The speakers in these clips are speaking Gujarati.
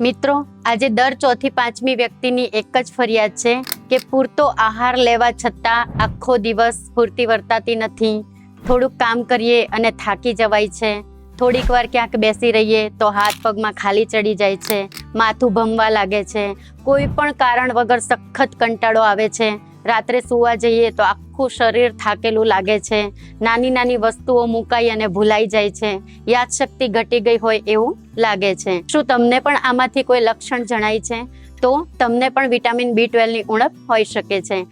મિત્રો, આજે દર ચોથી પાંચમી વ્યક્તિની એક જ ફરિયાદ છે કે પૂરતો આહાર લેવા છતાં આખો દિવસ પૂરતી વર્તાતી નથી. થોડુંક કામ કરીએ અને થાકી જવાય છે. થોડીક વાર ક્યાંક બેસી રહીએ તો હાથ પગમાં ખાલી ચડી જાય છે, માથું ભમવા લાગે છે. કોઈ પણ કારણ વગર સખત કંટાળો આવે છે. રાત્રે સૂવા જઈએ તો આખું શરીર થાકેલું લાગે છે. નાની નાની વસ્તુઓ મુકાઈ અને ભૂલાઈ જાય છે. યાદશક્તિ ઘટી ગઈ હોય એવું લાગે છે. શું તમને પણ આમાંથી કોઈ લક્ષણ જણાય છે? તો તમને પણ વિટામિન બી ટ્વેલ્વની ઉણપ હોઈ શકે છે.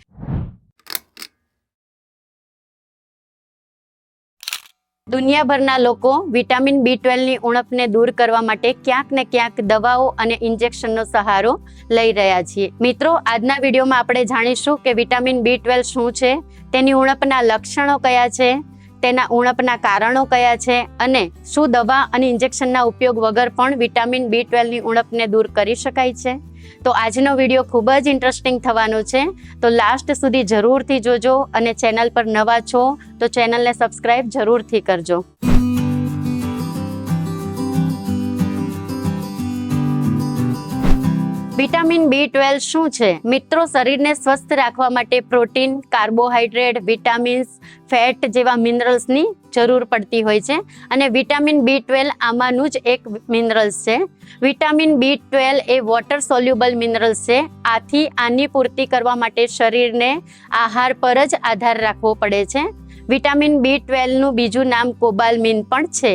દુનિયાભરના લોકો વિટામિન બી ટ્વેલ્વની ઉણપને દૂર કરવા માટે ક્યાંક ને ક્યાંક દવાઓ અને ઇન્જેક્શનનો સહારો લઈ રહ્યા છીએ. મિત્રો, આજના વિડીયોમાં આપણે જાણીશું કે વિટામિન બી ટ્વેલ્વ શું છે, તેની ઉણપના લક્ષણો કયા છે, તેના ઉણપના કારણો કયા છે અને શું દવા અને ઇન્જેક્શનના ઉપયોગ વગર પણ વિટામિન બી ટ્વેલ્વની ઉણપને દૂર કરી શકાય છે. તો આજનો વીડિયો ખૂબ જ ઇન્ટરેસ્ટિંગ થવાનો છે. તો લાસ્ટ સુધી જરૂરથી જોજો અને ચેનલ પર નવા છો, તો ચેનલને સબસ્ક્રાઇબ જરૂરથી કરજો. વિટામિન બી ટ્વેલ્વ શું છે? મિત્રો, શરીરને સ્વસ્થ રાખવા માટે પ્રોટીન, કાર્બોહાઈડ્રેટ, વિટામિન્સ, ફેટ જેવા મિનરલ્સની જરૂર પડતી હોય છે. અને વિટામિન બી ટ્વેલ્વ આમાંનું જ એક મિનરલ્સ છે. વિટામિન બી ટ્વેલ્વ એ વોટર સોલ્યુબલ મિનરલ્સ છે. આથી આની પૂર્તિ કરવા માટે શરીરને આહાર પર જ આધાર રાખવો પડે છે. વિટામિન બી ટ્વેલ્વનું બીજું નામ કોબાલમિન પણ છે.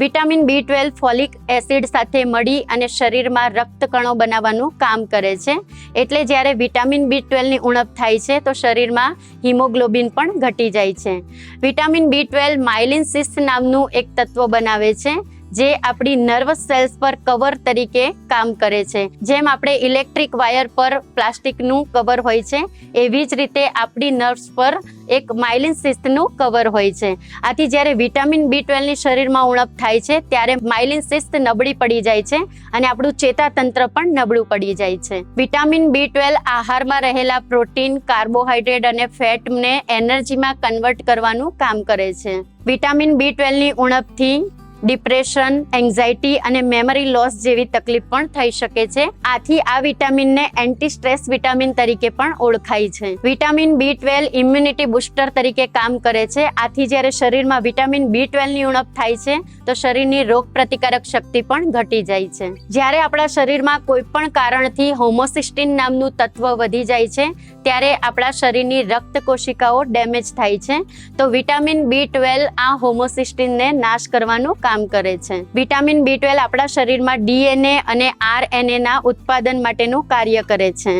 Vitamin B twelve, folic acid સાથે મળી અને શરીરમાં રક્તકણો બનાવવાનું કામ કરે છે. એટલે જ્યારે વિટામિન બી ટ્વેલ્વની ઉણપ થાય છે, તો શરીરમાં હિમોગ્લોબિન પણ ઘટી જાય છે. વિટામિન બી ટ્વેલ્વ માઇલિન સિસ નામનું એક તત્વ બનાવે છે. જે આપણી નર્વસ સેલ્સ પર કવર તરીકે કામ કરે છે. જેમ આપણે ઇલેક્ટ્રિક વાયર પર પ્લાસ્ટિકનું કવર હોય છે, એવી જ રીતે આપણી નર્વ્સ પર એક માઇલિન શિસ્તનું કવર હોય છે. આથી જ્યારે વિટામિન બી ટ્વેલ્વની શરીરમાં ઉણપ થાય છે, ત્યારે માઇલિન શિસ્ત નબળી પડી જાય છે અને આપણું ચેતાતંત્ર પણ નબળું પડી જાય છે. વિટામિન બી ટ્વેલ્વ આહારમાં રહેલા પ્રોટીન કાર્બોહાઈડ્રેટ અને ફેટને એનર્જીમાં કન્વર્ટ કરવાનું કામ કરે છે. વિટામિન બી ટ્વેલ્વની ઉણપથી ડિપ્રેશન, એન્ઝાયટી અને મેમરી લોસ જેવી તકલીફ પણ થઈ શકે છે. આથી આ વિટામિનને એન્ટી સ્ટ્રેસ વિટામિન તરીકે પણ ઓળખાય છે. Vitamin B twelve immunity booster તરીકે કામ કરે છે. આથી જ્યારે શરીરમાં વિટામિન બી ટ્વેલ્વની ઉણપ થાય છે, તો શરીરની રોગ પ્રતિકારક શક્તિ પણ ઘટી જાય છે. જ્યારે આપણા શરીરમાં કોઈ પણ કારણથી હોમોસિસ્ટિન નામનું તત્વ વધી જાય છે ત્યારે આપણા શરીરની રક્ત કોશિકાઓ ડેમેજ થાય છે. તો વિટામિન બી ટ્વેલ્વ આ હોમોસિસ્ટિનને નાશ કરવાનું કામ કરે છે. વિટામિન બી ટ્વેલ્વ આપણા શરીરમાં ડીએનએ અને આરએનએના ઉત્પાદન માટેનું કાર્ય કરે છે.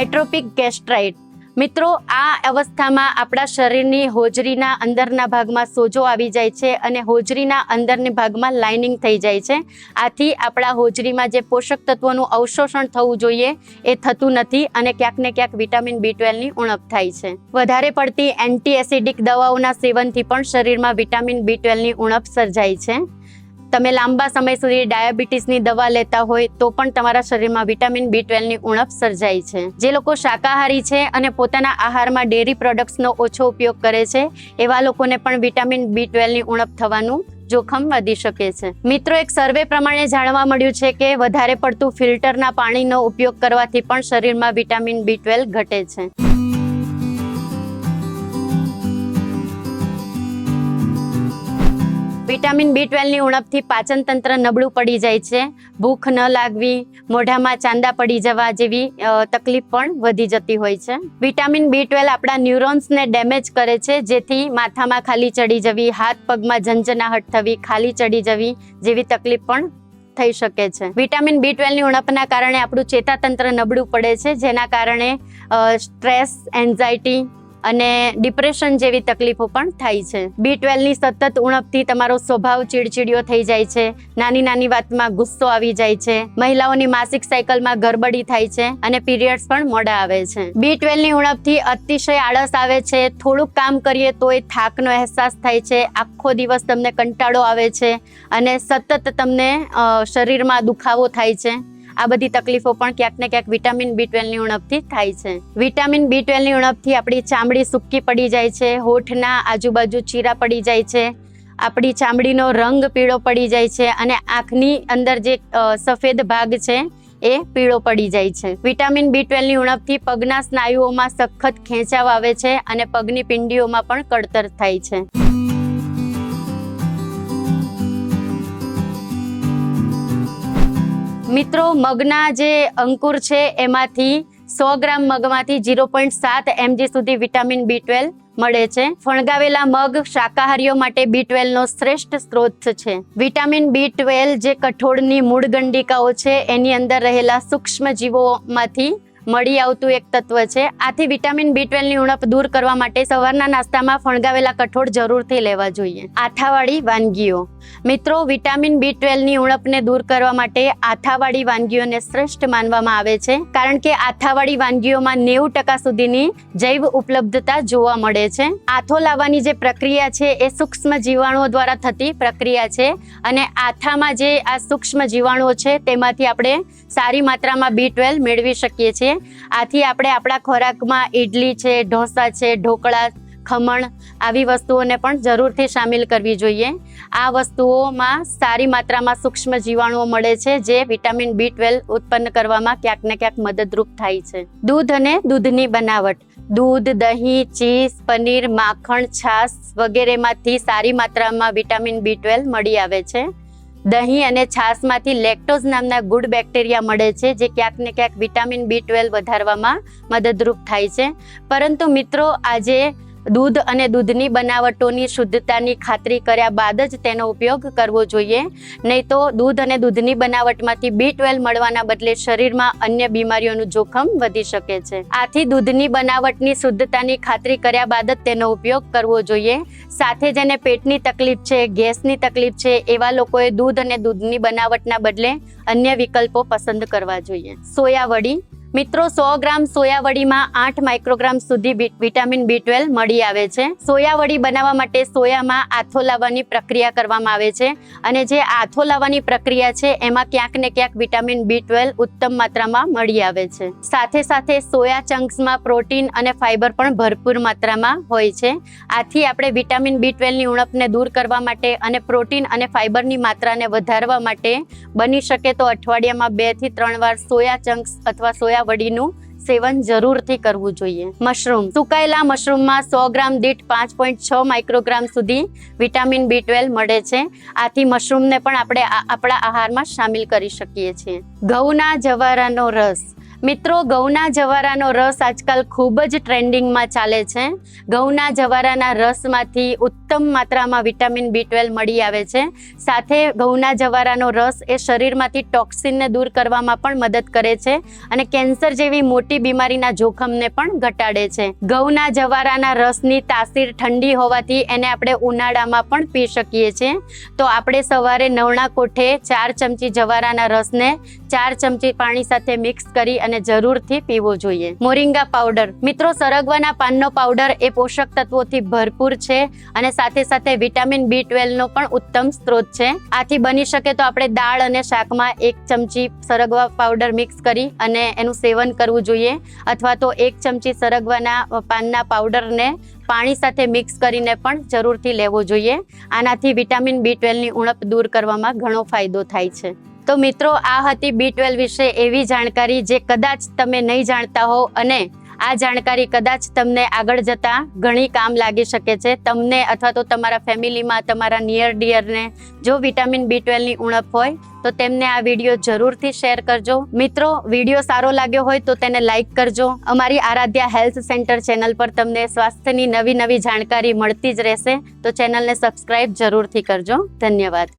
એટ્રોપિક ગેસ્ટ્રાઇટ મિત્રો, આ અવસ્થામાં આપણા શરીરની હોજરીના અંદરના ભાગમાં સોજો આવી જાય છે અને હોજરીના અંદરની ભાગમાં લાઇનિંગ થઈ જાય છે. આથી આપણા હોજરીમાં જે પોષક તત્વોનું અવશોષણ થવું જોઈએ એ થતું નથી અને ક્યાંક ક્યાંક વિટામિન બી ટ્વેલ્વની ઉણપ થાય છે. વધારે પડતી એન્ટી એસિડિક દવાઓના સેવનથી પણ શરીરમાં વિટામિન બી ટ્વેલ્વની ઉણપ સર્જાય છે. તમે લાંબા સમય સુધી ડાયાબિટીસની દવા લેતા હોય તો પણ તમારા શરીરમાં વિટામિન બી ટ્વેલ્વની ઉણપ સર્જાય છે. જે લોકો શાકાહારી છે અને પોતાના આહારમાં ડેરી પ્રોડક્ટ્સનો ઓછો ઉપયોગ કરે છે, એવા લોકોને પણ વિટામિન બી ટ્વેલ્વની ઉણપ થવાનું જોખમ વધી શકે છે. મિત્રો, એક સર્વે પ્રમાણે જાણવા મળ્યું છે કે વધારે પડતું ફિલ્ટરના પાણીનો ઉપયોગ કરવાથી પણ શરીરમાં વિટામિન બી ટ્વેલ્વ ઘટે છે. વિટામિન બી ટ્વેલ્વની ઉણપથી પાચન તંત્ર નબળું પડી જાય છે. ભૂખ ન લાગવી, મોઢામાં ચાંદા પડી જવા જેવી તકલીફ પણ વધી જતી હોય છે. વિટામિન બી ટ્વેલ્વ આપણા ન્યુરોન્સને ડેમેજ કરે છે, જેથી માથામાં ખાલી ચડી જવી, હાથ પગમાં ઝંઝનાહટ થવી, ખાલી ચડી જવી જેવી તકલીફ પણ થઈ શકે છે. વિટામિન બી ટ્વેલ્વની ઉણપના કારણે આપણું ચેતાતંત્ર નબળું પડે છે, જેના કારણે સ્ટ્રેસ, એન્ઝાયટી અને ડિપ્રેશન જેવી તકલીફો પણ થાય છે. બી ટ્વેલ્વની સતત ઉણપથી તમારો સ્વભાવ ચીડચીડિયો થઈ જાય છે. નાની નાની વાતમાં ગુસ્સો આવી જાય છે. મહિલાઓની માસિક સાયકલમાં ગરબડી થાય છે અને પીરિયડ્સ પણ મોડા આવે છે. બી ટ્વેલ્વની ઉણપથી અતિશય આળસ આવે છે. થોડુંક કામ કરીએ તોય થાકનો અહેસાસ થાય છે. આખો દિવસ તમને કંટાળો આવે છે અને સતત તમને શરીરમાં દુખાવો થાય છે. આ બધી તકલીફો પણ ક્યાંક ને ક્યાંક વિટામિન બી ટ્વેલ્વની ઉણપથી થાય છે. વિટામિન બી ટ્વેલ્વની ઉણપથી આપણી ચામડી સૂકી પડી જાય છે, હોઠના આજુબાજુ ચીરા પડી જાય છે, આપણી ચામડીનો રંગ પીળો પડી જાય છે અને આંખની અંદર જે સફેદ ભાગ છે એ પીળો પડી જાય છે. વિટામિન બી ટ્વેલ્વની ઉણપથી પગના સ્નાયુઓમાં સખત ખેંચાવ આવે છે અને પગની પિંડીઓમાં પણ કળતર થાય છે. મિત્રો, મગના જે અંકુર છે, એમાંથી સો ગ્રામ મગમાંથી ઝીરો પોઈન્ટ સાત એમજી સુધી વિટામિન બી ટ્વેલ્વ મળે છે. ફણગાવેલા મગ શાકાહારીઓ માટે બી ટ્વેલ્વ નો શ્રેષ્ઠ સ્ત્રોત છે. વિટામિન બી ટ્વેલ્વ જે કઠોળની મૂળ ગંડિકાઓ છે, એની અંદર રહેલા સૂક્ષ્મ જીવોમાંથી મળી આવતું એક તત્વ છે. આથી વિટામિન બી ટ્વેલ્વની ઉણપ દૂર કરવા માટે સવારના નાસ્તામાં ફણગાવેલા કઠોળ જરૂરથી લેવા જોઈએ. આથાવાળી વાનગીઓ. મિત્રો, વિટામિન બી ટ્વેલ્વની ઉણપને દૂર કરવા માટે આથાવાળી વાનગીઓને શ્રેષ્ઠ માનવામાં આવે છે, કારણ કે આથાવાળી વાનગીઓમાં નેવું ટકા સુધીની જૈવ ઉપલબ્ધતા જોવા મળે છે. આથો લાવવાની જે પ્રક્રિયા છે એ સૂક્ષ્મ જીવાણુઓ દ્વારા થતી પ્રક્રિયા છે અને આથામાં જે આ સૂક્ષ્મ જીવાણુઓ છે તેમાંથી આપણે સારી માત્રામાં બી ટ્વેલ્વ મેળવી શકીએ છીએ. આથી આપણે આપણા ખોરાકમાં ઇડલી છે, ઢોસા છે, ઢોકળા, ખમણ આવી વસ્તુઓને પણ જરૂરથી સામેલ કરવી જોઈએ. આ વસ્તુઓમાં સારી માત્રામાં સૂક્ષ્મ જીવાણુઓ મળે છે, જે વિટામિન બી ટ્વેલ્વ ઉત્પન્ન કરવામાં ક્યાંક ને ક્યાંક મદદરૂપ થાય છે. દૂધ અને દૂધની બનાવટ. દૂધ, દહીં, ચીઝ, પનીર, માખણ, છાશ વગેરેમાંથી સારી માત્રામાં વિટામિન બી ટ્વેલ્વ મળી આવે છે. દહીં અને છાશમાંથી લેક્ટોઝ નામના ગુડ બેક્ટેરિયા મળે છે, જે ક્યાંક ને ક્યાંક વિટામિન બી ટ્વેલ્વ વધારવામાં મદદરૂપ થાય છે. પરંતુ મિત્રો, આજે દૂધ અને દૂધની બનાવટોની શુદ્ધતાની ખાતરી કર્યા બાદ જ તેનો ઉપયોગ કરવો જોઈએ. નહીં તો દૂધ અને દૂધની બનાવટમાંથી બી ટ્વેલ્વ મળવાના બદલે શરીરમાં અન્ય બીમારીઓનું જોખમ વધી શકે છે. આથી દૂધની બનાવટની શુદ્ધતાની ખાતરી કર્યા બાદ જ તેનો ઉપયોગ કરવો જોઈએ. સાથે જેને પેટની તકલીફ છે, ગેસની તકલીફ છે, એવા લોકોએ દૂધ અને દૂધની બનાવટના બદલે અન્ય વિકલ્પો પસંદ કરવા જોઈએ. સોયાવડી મિત્રો, સો ગ્રામ સોયાવડીમાં આઠ માઇક્રોગ્રામ સુધી વિટામિન બી ટ્વેલ્વ મળી આવે છે. સોયાવડી બનાવવા માટે સોયામાં આથો લાવવાની પ્રક્રિયા કરવામાં આવે છે અને જે આથો લાવવાની પ્રક્રિયા છે, એમાં ક્યાંક ને ક્યાંક વિટામિન બી ટ્વેલ્વ ઉત્તમ માત્રામાં મળી આવે છે. સાથે સાથે સોયા ચંક્સમાં પ્રોટીન અને ફાઇબર પણ ભરપૂર માત્રામાં હોય છે. આથી આપણે વિટામિન બી ટ્વેલ્વની ઉણપને દૂર કરવા માટે અને પ્રોટીન અને ફાઇબરની માત્રાને વધારવા માટે બની શકે તો અઠવાડિયામાં બેથી ત્રણ વાર સોયા ચંક્સ અથવા સોયા વડીનું સેવન જરૂરથી કરવું જોઈએ. મશરૂમ. સુકાયેલા મશરૂમમાં સો ગ્રામ દીઠ પાંચ પોઈન્ટ છ માઇક્રોગ્રામ સુધી વિટામિન બી ટ્વેલ્વ મળે છે. આથી મશરૂમને પણ આપણે આપણા આહારમાં સામેલ કરી શકીએ છીએ. ઘઉંના જવારાનો રસ. મિત્રો, ઘઉંના જવારાનો રસ આજકાલ ખૂબ જ ટ્રેન્ડિંગમાં ચાલે છે. ઘઉંના જવારાના રસમાંથી ઉત્તમ માત્રામાં વિટામિન બી ટ્વેલ્વ મળી આવે છે. સાથે ઘઉંના જવારાનો રસ એ શરીરમાંથી ટોક્સિનને દૂર કરવામાં પણ મદદ કરે છે અને કેન્સર જેવી મોટી બીમારીના જોખમને પણ ઘટાડે છે. ઘઉંના જવારાના રસની તાસીર ઠંડી હોવાથી એને આપણે ઉનાળામાં પણ પી શકીએ છીએ. તો આપણે સવારે નવણા કોઠે ચાર ચમચી જવારાના રસને ચાર ચમચી પાણી સાથે મિક્સ કરી જરૂરથી પીવો જોઈએ. Moringa powder. મિત્રો, સરગવાના પાનનો પાવડર એ પોષક તત્વોથી ભરપૂર છે અને સાથે સાથે વિટામિન બી ટ્વેલ્વનો પણ ઉત્તમ સ્ત્રોત છે. આથી બની શકે તો આપણે દાળ અને શાકમાં એક ચમચી સરગવા પાવડર મિક્સ કરી અને એનું સેવન કરવું જોઈએ. અથવા તો એક ચમચી સરગવાના પાનના પાવડરને પાણી સાથે મિક્સ કરીને પણ જરૂરથી લેવો જોઈએ. આનાથી વિટામિન બી ટ્વેલ્વની ઉણપ દૂર કરવામાં ઘણો ફાયદો થાય છે. તો મિત્રો, આ હતી બી ટ્વેલ્વ વિશે એવી જાણકારી જે કદાચ તમે નહીં જાણતા હો અને આ જાણકારી કદાચ તમને આગળ જતા ઘણી કામ લાગી શકે છે. તમને અથવા તો તમારા ફેમિલીમાં, તમારા નિયર ડિયરને જો વિટામિન બી ટ્વેલ્વની ઉણપ હોય, તો તેમને આ વીડિયો જરૂરથી શેર કરજો. મિત્રો, વીડિયો સારો લાગ્યો હોય તો તેને લાઇક કરજો. અમારી આરાધ્યા હેલ્થ સેન્ટર ચેનલ પર તમને સ્વાસ્થ્યની નવી નવી જાણકારી મળતી જ રહેશે. તો ચેનલને સબસ્ક્રાઇબ જરૂરથી કરજો. ધન્યવાદ.